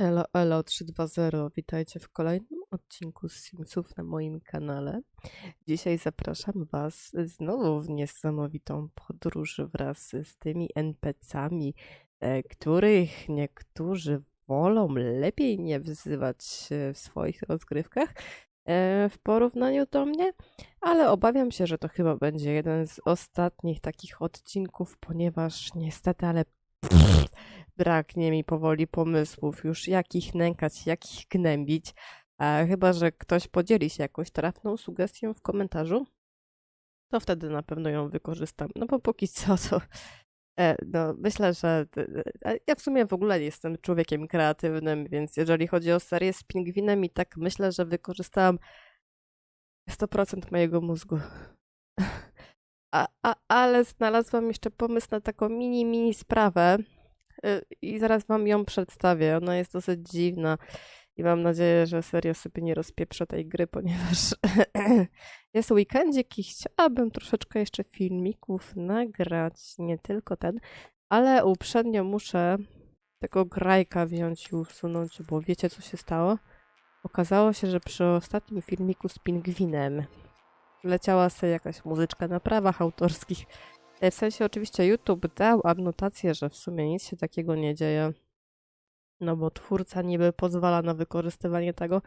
Elo, elo 320, witajcie w kolejnym odcinku z Simsów na moim kanale. Dzisiaj zapraszam Was znowu w niesamowitą podróż wraz z tymi NPC-ami, e, których niektórzy wolą lepiej nie wzywać w swoich rozgrywkach e, w porównaniu do mnie, ale obawiam się, że to chyba będzie jeden z ostatnich takich odcinków, ponieważ niestety, ale braknie mi powoli pomysłów już, jak ich nękać, jak ich gnębić. A chyba, że ktoś podzieli się jakąś trafną sugestią w komentarzu, to wtedy na pewno ją wykorzystam. No bo póki co to. E, no, myślę, że ja w sumie w ogóle nie jestem człowiekiem kreatywnym, więc jeżeli chodzi o serię z pingwinem, i tak myślę, że wykorzystałam 100% mojego mózgu. A, a, ale znalazłam jeszcze pomysł na taką mini, mini sprawę, i zaraz wam ją przedstawię. Ona jest dosyć dziwna i mam nadzieję, że serio sobie nie rozpieprzę tej gry, ponieważ jest weekendzik i chciałabym troszeczkę jeszcze filmików nagrać, nie tylko ten, ale uprzednio muszę tego grajka wziąć i usunąć, bo wiecie co się stało? Okazało się, że przy ostatnim filmiku z pingwinem leciała sobie jakaś muzyczka na prawach autorskich w sensie oczywiście YouTube dał adnotację, że w sumie nic się takiego nie dzieje, no bo twórca niby pozwala na wykorzystywanie tego,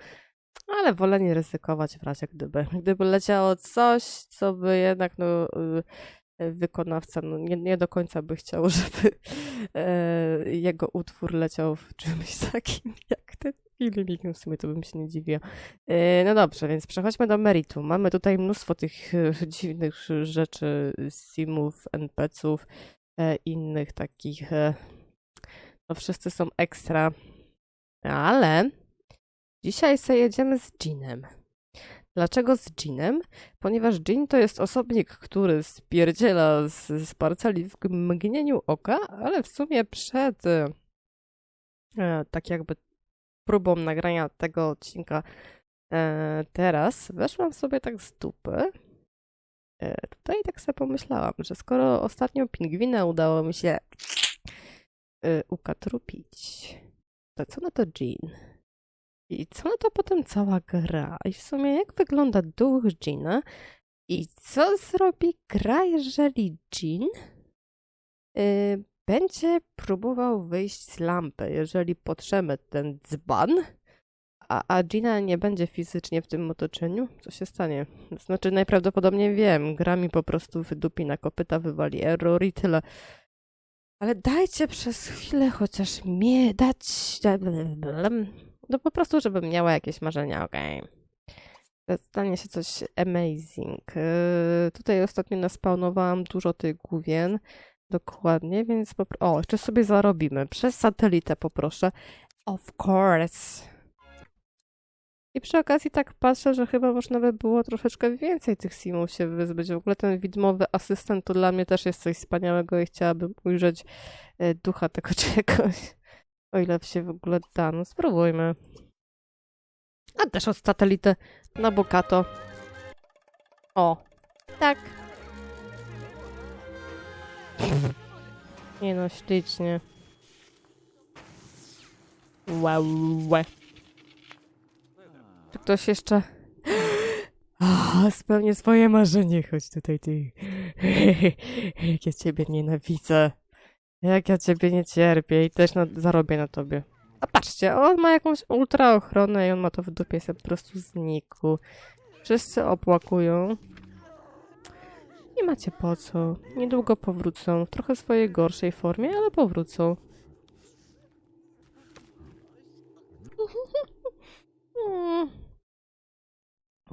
ale wolę nie ryzykować w razie gdyby. Gdyby leciało coś, co by jednak no, y, wykonawca no, nie, nie do końca by chciał, żeby e, jego utwór leciał w czymś takim jak ten filmik, no w sumie to bym się nie dziwiła. E, no dobrze, więc przechodźmy do meritum. Mamy tutaj mnóstwo tych e, dziwnych rzeczy, simów, NPC-ów, e, innych takich, no wszyscy są ekstra, ale dzisiaj sobie jedziemy z Jeanem. Dlaczego z Jeanem? Ponieważ Jean to jest osobnik, który spierdziela z, z parceli w mgnieniu oka, ale w sumie przed tak jakby próbą nagrania tego odcinka e, teraz, weszłam sobie tak z dupy. E, tutaj tak sobie pomyślałam, że skoro ostatnio pingwina udało mi się e, ukatrupić, to co na to Jean? I co na to potem cała gra? I w sumie jak wygląda duch Jeana? I co zrobi gra, jeżeli Jean będzie próbował wyjść z lampy, jeżeli potrzemy ten dzban, a, a Gina nie będzie fizycznie w tym otoczeniu, co się stanie? Znaczy, najprawdopodobniej wiem, gra mi po prostu wydupi na kopyta, wywali error i tyle. Ale dajcie przez chwilę chociaż mnie dać. No po prostu, żebym miała jakieś marzenia, okej. Okay. Stanie się coś amazing. Yy, tutaj ostatnio naspawnowałam dużo tych główien. Dokładnie, więc po... O, jeszcze sobie zarobimy. Przez satelitę poproszę. Of course. I przy okazji tak patrzę, że chyba można by było troszeczkę więcej tych simów się wyzbyć. W ogóle ten widmowy asystent to dla mnie też jest coś wspaniałego i chciałabym ujrzeć e, ducha tego czegoś. O ile się w ogóle da. No spróbujmy. A też od satelity na bokato. O. Tak. Nie no, ślicznie. Wow. Czy ktoś jeszcze... Oh, spełnię swoje marzenie, chodź tutaj ty. Jak ja ciebie nienawidzę. Jak ja ciebie nie cierpię i też na, zarobię na tobie. A patrzcie, on ma jakąś ultra ochronę i on ma to w dupie, sobie po prostu znikł. Wszyscy opłakują. Nie macie po co. Niedługo powrócą. W trochę swojej gorszej formie, ale powrócą.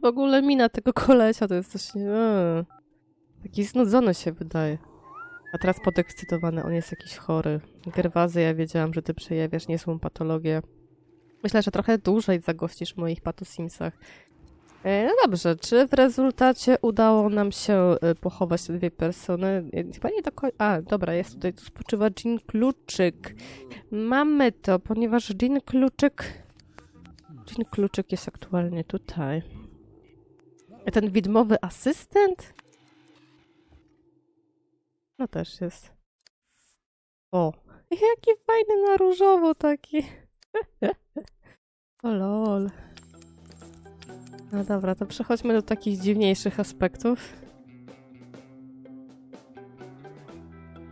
W ogóle mina tego kolesia to jest coś... Eee, taki znudzony się wydaje. A teraz podekscytowany, on jest jakiś chory. Gerwazy, ja wiedziałam, że ty przejawiasz niezłą patologię. Myślę, że trochę dłużej zagościsz w moich patosimsach. E, no dobrze, czy w rezultacie udało nam się e, pochować te dwie persony? E, chyba nie do końca. A, dobra, jest tutaj, tu spoczywa Jean Kluczyk. Mamy to, ponieważ Jean Kluczyk... Jean Kluczyk jest aktualnie tutaj. Ten widmowy asystent? No też jest. O, jaki fajny na różowo taki. O lol. No dobra, to przechodźmy do takich dziwniejszych aspektów.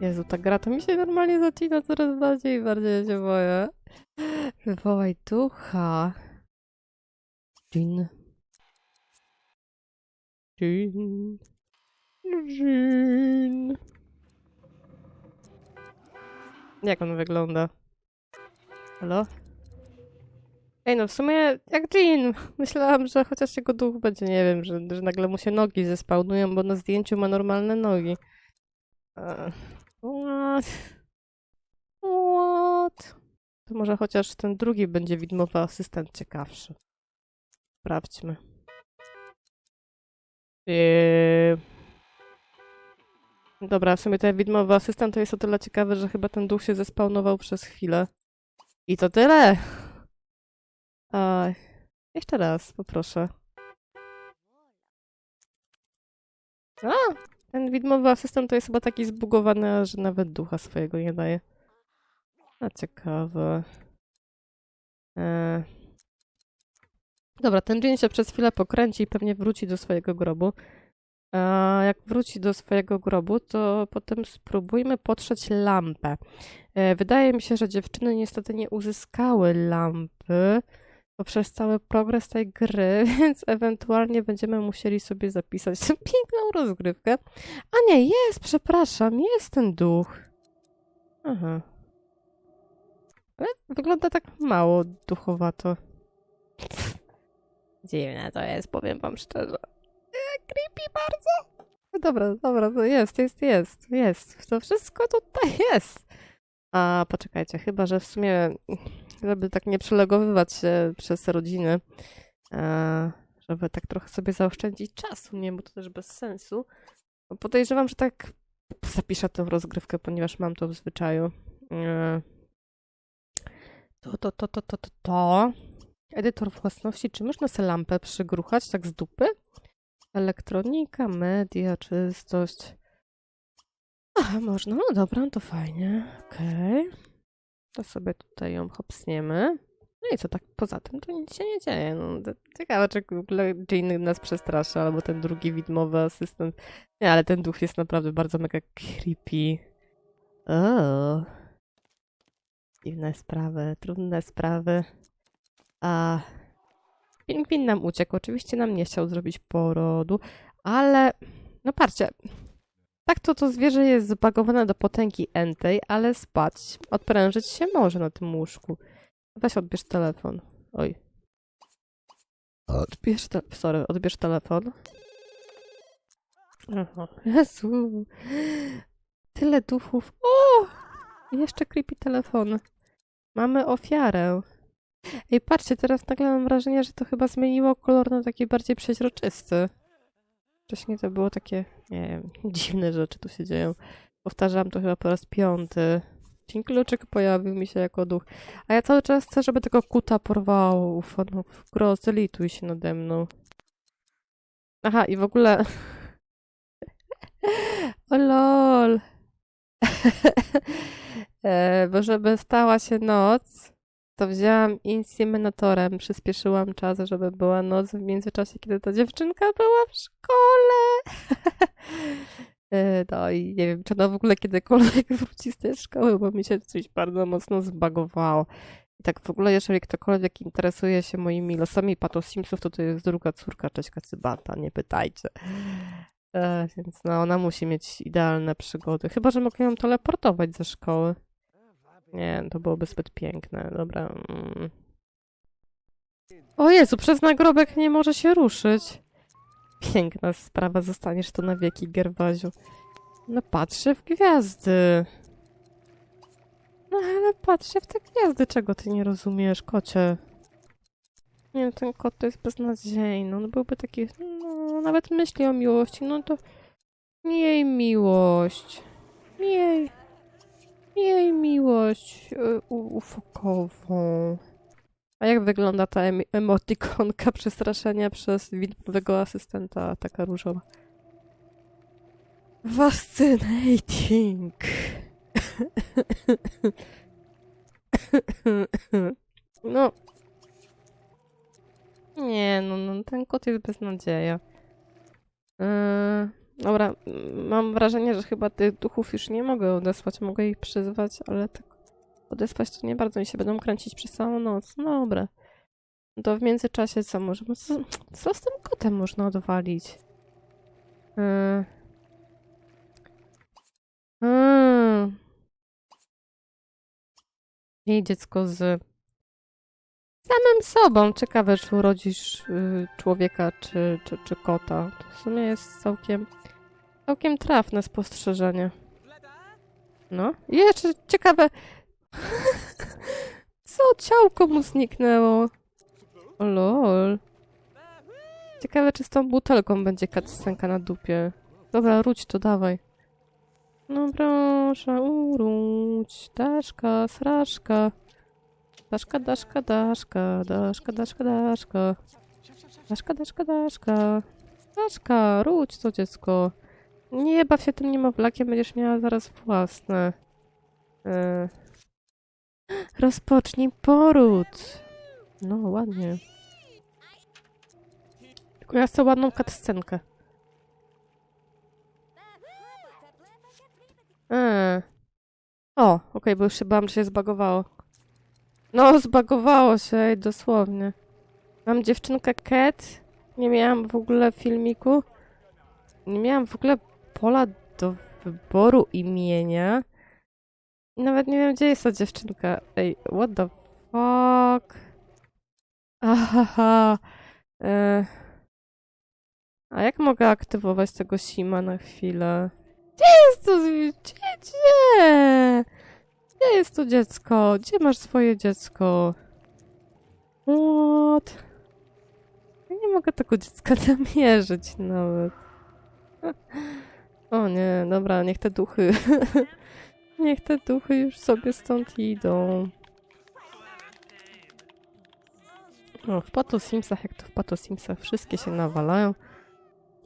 Jezu, ta gra to mi się normalnie zacina coraz bardziej i bardziej się boję. Wywołaj ducha. Dżin. Dżin. Dżin. Jak on wygląda? Halo? Ej, no w sumie jak Jean. Myślałam, że chociaż jego duch będzie, nie wiem, że, że nagle mu się nogi zespałnują, bo na zdjęciu ma normalne nogi. What? What? To może chociaż ten drugi będzie widmowy asystent ciekawszy. Sprawdźmy. Eee... Dobra, w sumie ten widmowy asystent to jest o tyle ciekawy, że chyba ten duch się zespawnował przez chwilę. I to tyle! Jeszcze raz, poproszę. A, ten widmowy asystent to jest chyba taki zbugowany, że nawet ducha swojego nie daje. A ciekawe. E... Dobra, ten dżin się przez chwilę pokręci i pewnie wróci do swojego grobu. A jak wróci do swojego grobu, to potem spróbujmy potrzeć lampę. E, Wydaje mi się, że dziewczyny niestety nie uzyskały lampy poprzez cały progres tej gry, więc ewentualnie będziemy musieli sobie zapisać tę piękną rozgrywkę. A nie, jest, przepraszam, jest ten duch. Aha. Ale wygląda tak mało duchowato. Dziwne to jest, powiem wam szczerze. E, Creepy bardzo. No Dobra, dobra, to jest, jest, jest, jest. To wszystko tutaj jest. A poczekajcie, chyba że w sumie, żeby tak nie przelegowywać się przez rodziny, żeby tak trochę sobie zaoszczędzić czasu, nie, bo to też bez sensu. Podejrzewam, że tak zapiszę tę rozgrywkę, ponieważ mam to w zwyczaju. E, To, to, to, to, to, to, to. Edytor własności. Czy można sobie lampę przygruchać tak z dupy? Elektronika, media, czystość. Aha, można. No dobra, to fajnie. Okej. To sobie tutaj ją hopsniemy. No i co, tak poza tym to nic się nie dzieje. No, ciekawe, czy w ogóle Jean nas przestraszy, albo ten drugi widmowy asystent. Nie, ale ten duch jest naprawdę bardzo mega creepy. O. Dziwne sprawy, trudne sprawy. A pingwin nam uciekł. Oczywiście nam nie chciał zrobić porodu, ale no patrzcie. Tak to to zwierzę jest zbagowane do potęgi entej, ale spać, odprężyć się może na tym łóżku. Weź odbierz telefon. Oj. Odbierz te... Sorry, odbierz telefon. Aha. Jezu. Tyle duchów. O! Jeszcze creepy telefon. Mamy ofiarę. Ej, patrzcie, teraz nagle mam wrażenie, że to chyba zmieniło kolor na taki bardziej przeźroczysty. Wcześniej to było takie, nie wiem, dziwne rzeczy tu się dzieją. Powtarzam to chyba po raz piąty. Dzień kluczyk pojawił mi się jako duch. A ja cały czas chcę, żeby tego kuta porwało. No, gros, lituj się nade mną. Aha, i w ogóle... o lol. e, bo żeby stała się noc, to wzięłam inseminatorem, przyspieszyłam czas, żeby była noc w międzyczasie, kiedy ta dziewczynka była w szkole. E, No i nie wiem, czy ona w ogóle kiedykolwiek wróci z tej szkoły, bo mi się coś bardzo mocno zbagowało. I tak w ogóle, jeżeli ktokolwiek interesuje się moimi losami Pato Simsów, to to jest druga córka Cześka Cybata, nie pytajcie. E, więc no, ona musi mieć idealne przygody. Chyba, że mogę ją teleportować ze szkoły. Nie, to byłoby zbyt piękne. Dobra. mm. O Jezu, przez nagrobek nie może się ruszyć. Piękna sprawa, zostaniesz tu na wieki, Gerwaziu. No patrzę w gwiazdy. No ale patrzę w te gwiazdy, czego ty nie rozumiesz, kocie. Nie ten kot to jest beznadziejny. On byłby taki, no, nawet myśli o miłości, no to miej miłość. Miej. Miej miłość u- ufokową. A jak wygląda ta em- emotikonka przestraszenia przez widmowego asystenta, taka różowa? Fascinating. No. Nie, no, no ten kot jest beznadzieja. Yy, dobra, mam wrażenie, że chyba tych duchów już nie mogę odesłać. Mogę ich przyzwać, ale tak odesłać to nie bardzo. Oni się będą kręcić przez całą noc. No dobra. To w międzyczasie co możemy... Co, co z tym kotem można odwalić? Yy. Yy. Jej dziecko z samym sobą. Ciekawe, czy urodzisz y, człowieka, czy, czy, czy kota. To w sumie jest całkiem, całkiem trafne spostrzeżenie. No. Jeszcze ciekawe, co ciałko mu zniknęło. O lol. Ciekawe, czy z tą butelką będzie cutscenka na dupie. Dobra, róć to, dawaj. No proszę, uróć. Daszka, sraczka. Daszka, daszka, daszka, daszka, daszka, daszka. Daszka, daszka, daszka. Daszka, róć to dziecko. Nie baw się tym niemowlakiem, będziesz miała zaraz własne. E... Rozpocznij poród. No, ładnie. Tylko ja chcę ładną cutscenkę. Eee. O, okej, bo już się bałam, że się zbagowało. No, zbagowało się, dosłownie. Mam dziewczynkę Cat. Nie miałam w ogóle filmiku. Nie miałam w ogóle pola do wyboru imienia. Nawet nie wiem, gdzie jest ta dziewczynka. Ej, what the fuck? Ahaha. E... A jak mogę aktywować tego Sima na chwilę? Gdzie jest to Gdzie, gdzie? Gdzie jest to dziecko? Gdzie masz swoje dziecko? What? Ja nie mogę tego dziecka namierzyć nawet. O nie, dobra, niech te duchy... niech te duchy już sobie stąd idą. No, w Pato Simsach, jak to w Pato Simsach, wszystkie się nawalają.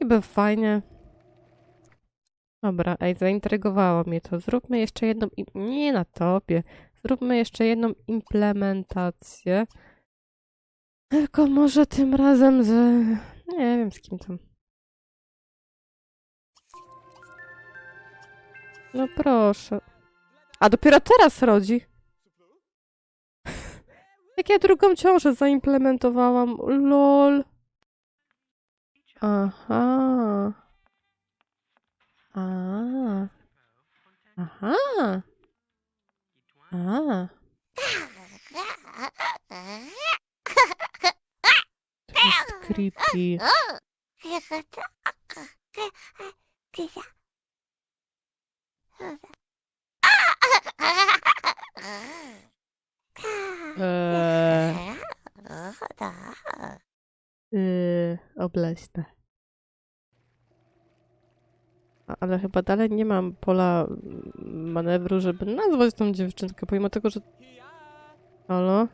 Niby fajnie. Dobra, ej, zaintrygowało mnie to. Zróbmy jeszcze jedną... Nie na tobie. Zróbmy jeszcze jedną implementację. Tylko może tym razem z... Nie wiem z kim tam. No proszę. A dopiero teraz rodzi. Jak ja drugą ciążę zaimplementowałam. Lol. Aha. A. Aha. A. To jest creepy. Obleśne. Ale chyba dalej nie mam pola mm, manewru, żeby nazwać tą dziewczynkę, pomimo tego, że... Halo?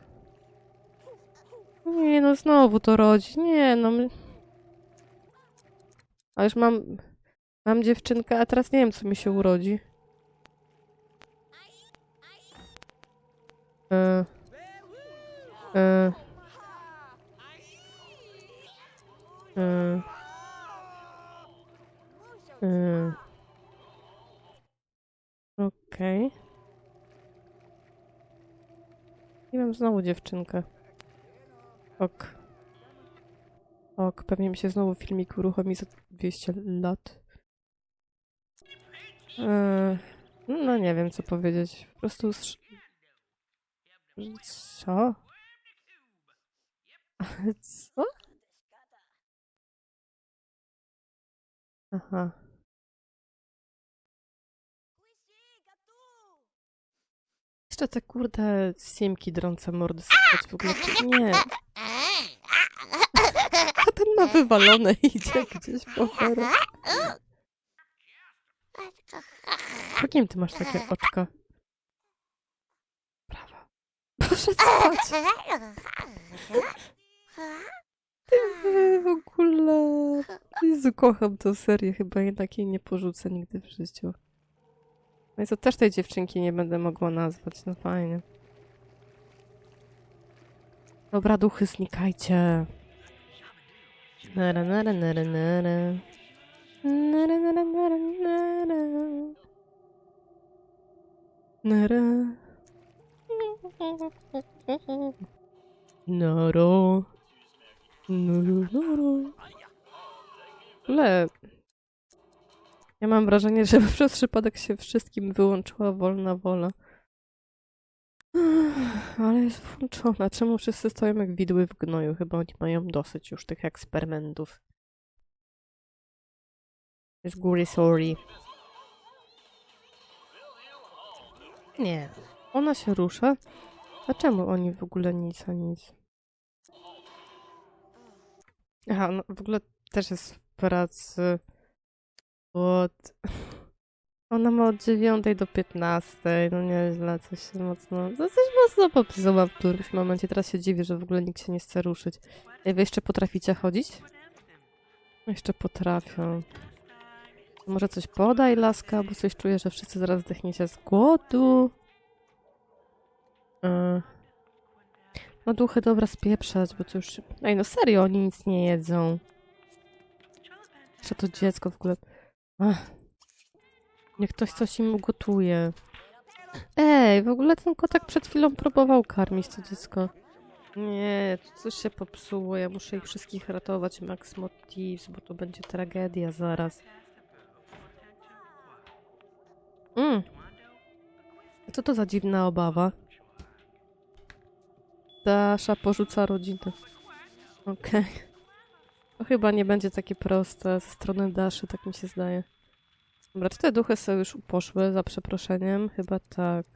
Nie no, znowu to rodzi. Nie no... A już mam... Mam dziewczynkę, a teraz nie wiem, co mi się urodzi. E, e, e, e. Okej. I mam znowu dziewczynkę. Ok. Ok, pewnie mi się znowu filmik uruchomi za 200 lat. E, no nie wiem, co powiedzieć. Po prostu... Co? Co? Aha. Jeszcze te kurde siemki drące mordy słychać w ogóle, nie? A ten ma wywalone idzie gdzieś po choru. Jakim ty masz takie oczka? Prawa. Proszę spać. W ogóle. Jezu, kocham tę serię. Chyba jednak jej nie porzucę nigdy w życiu. No i co, też tej dziewczynki nie będę mogła nazwać. No fajnie. Dobra, duchy, znikajcie. Nara, nara, nara, nara. Nara, nara, nara, nara. Nara. Noro. Ogóle ja mam wrażenie, że przez przypadek się wszystkim wyłączyła wolna wola. Ale jest włączona. Czemu wszyscy stoją jak widły w gnoju? Chyba oni mają dosyć już tych eksperymentów. Z góry sorry. Nie. Ona się rusza. A czemu oni w ogóle nic a nic? Aha, no w ogóle też jest w pracy od... Ona ma od 9 do 15, no nieźle, coś się mocno... No coś mocno popsuła w którymś momencie. Teraz się dziwię, że w ogóle nikt się nie chce ruszyć. Ej, Wy jeszcze potraficie chodzić? Jeszcze potrafią. Może coś podaj, laska, bo coś czuję, że wszyscy zaraz zdechniecie z głodu. Yy. No duchy, dobra, spieprzać, bo to już... Ej, no serio, oni nic nie jedzą. Jeszcze to dziecko w ogóle... Ach. Niech ktoś coś im ugotuje. Ej, w ogóle ten kotek przed chwilą próbował karmić to dziecko. Nie, to coś się popsuło. Ja muszę ich wszystkich ratować, Max Motives, bo to będzie tragedia zaraz. Mm. Co to za dziwna obawa? Dasza porzuca rodzinę. Okej. To chyba nie będzie takie proste ze strony Daszy, tak mi się zdaje. Dobra, czy te duchy sobie już poszły, za przeproszeniem? Chyba tak.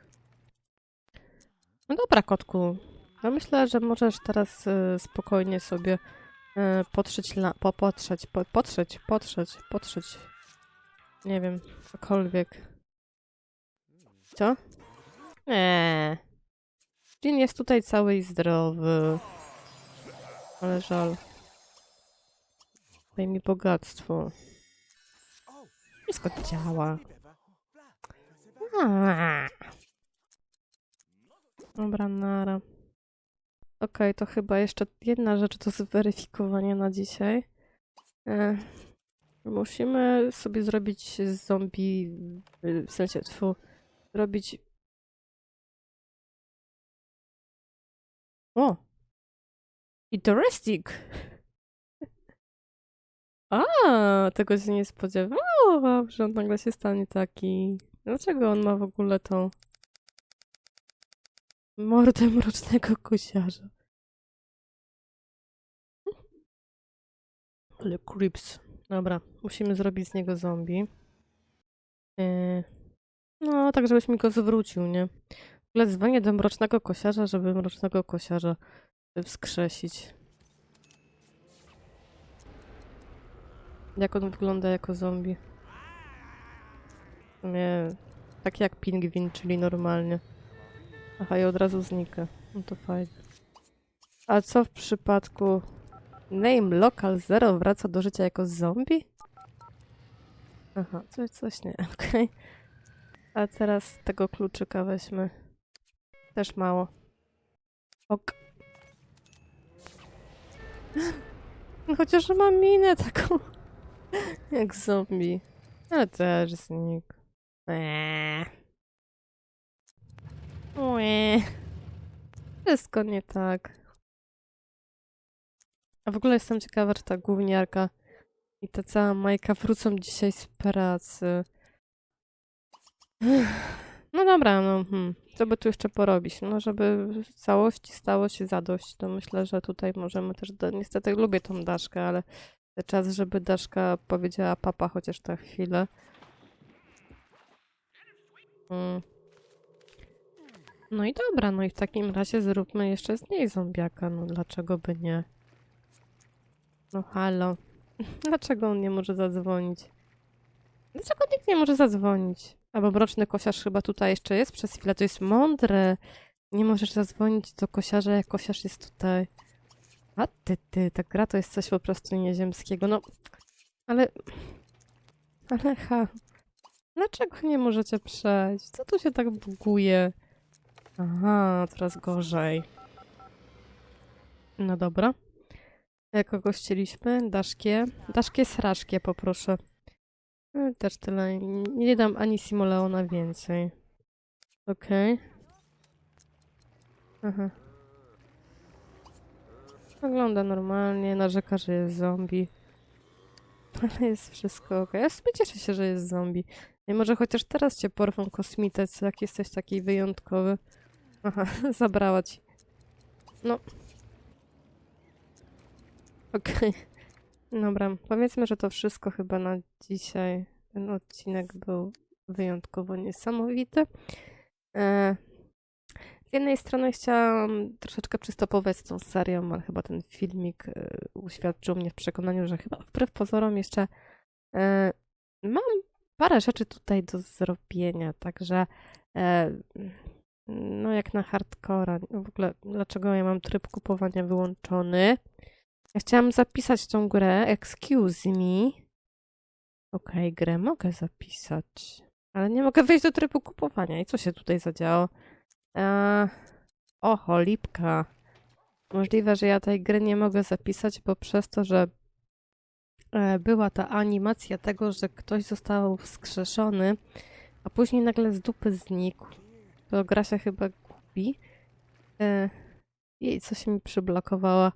No dobra, kotku. Ja myślę, że możesz teraz y, spokojnie sobie y, potrzeć, la- po, potrzeć, po, potrzeć, potrzeć, potrzeć. Nie wiem, cokolwiek. Co? Nie. Jean jest tutaj cały i zdrowy. Ale żal. Daj mi bogactwo. Wszystko działa. Dobra, nara. Okej, to chyba jeszcze jedna rzecz do zweryfikowania na dzisiaj. E, musimy sobie zrobić zombie, w sensie, tfu, zrobić... O! Interesting! A, tego się nie spodziewałam, że on nagle się stanie taki. Dlaczego on ma w ogóle tą mordę mrocznego kosiarza? Ale creeps. Dobra, musimy zrobić z niego zombie. Yy, No, tak żebyś mi go zwrócił, nie? Ogóle dzwonię do mrocznego kosiarza, żeby mrocznego kosiarza wskrzesić. Jak on wygląda jako zombie? Sumie tak jak pingwin, czyli normalnie. Aha, i od razu znika. No to fajnie. A co w przypadku Name Local Zero wraca do życia jako zombie? Aha, coś, coś nie, okej. A teraz tego kluczyka weźmy. Też mało. Ok. No Chociaż ma minę taką. Jak zombie. Ale też znik. Eee. Ue. Wszystko nie tak. A w ogóle jestem ciekawa, czy ta gówniarka i ta cała Majka wrócą dzisiaj z pracy. No dobra, no hmm. co by tu jeszcze porobić? No, żeby w całości stało się zadość, to myślę, że tutaj możemy też... Do... Niestety lubię tą Daszkę, ale czas, żeby Daszka powiedziała papa chociaż na chwilę. Mm. No i dobra, no i w takim razie zróbmy jeszcze z niej zombiaka, no dlaczego by nie? No halo. Dlaczego on nie może zadzwonić? Dlaczego nikt nie może zadzwonić? Albo mroczny kosiarz chyba tutaj jeszcze jest przez chwilę, to jest mądre. Nie możesz zadzwonić do kosiarza, jak kosiarz jest tutaj. A ty, ty, ta gra to jest coś po prostu nieziemskiego. No, ale... Ale ha... Dlaczego nie możecie przejść? Co tu się tak buguje? Aha, coraz gorzej. No dobra. E, Kogo chcieliśmy? Daszkie. Daszkie sraczkie poproszę. E, Też tyle. Nie dam ani Simoleona więcej. Okej. Aha. Wygląda normalnie, narzeka, że jest zombie. Ale jest wszystko ok. Ja sobie cieszę się, że jest zombie. I może chociaż teraz cię porwą kosmitec, jak jesteś taki wyjątkowy. Aha, zabrała ci. No. Okej. Dobra, powiedzmy, że to wszystko chyba na dzisiaj. Ten odcinek był wyjątkowo niesamowity. E, z jednej strony chciałam troszeczkę przystopować z tą serią, ale chyba ten filmik e, uświadczył mnie w przekonaniu, że chyba wbrew pozorom jeszcze e, mam parę rzeczy tutaj do zrobienia, także no jak na hardcora. W ogóle dlaczego ja mam tryb kupowania wyłączony? Ja chciałam zapisać tą grę, excuse me. Okej, grę mogę zapisać, ale nie mogę wejść do trybu kupowania. I co się tutaj zadziało? Eee, oho, lipka. Możliwe, że ja tej gry nie mogę zapisać, bo przez to, że e, była ta animacja tego, że ktoś został wskrzeszony, a później nagle z dupy znikł. To gra się chyba gubi. E, I coś mi przyblokowała.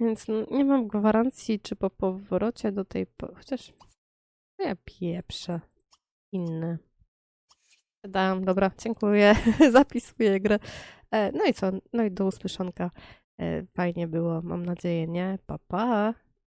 Więc no, nie mam gwarancji, czy po powrocie do tej... Po... Chociaż ja pieprzę. Inne. Dam, dobra, dziękuję. Zapisuję grę. E, no i co? No i do usłyszonka. E, fajnie było, mam nadzieję, nie? Pa, pa.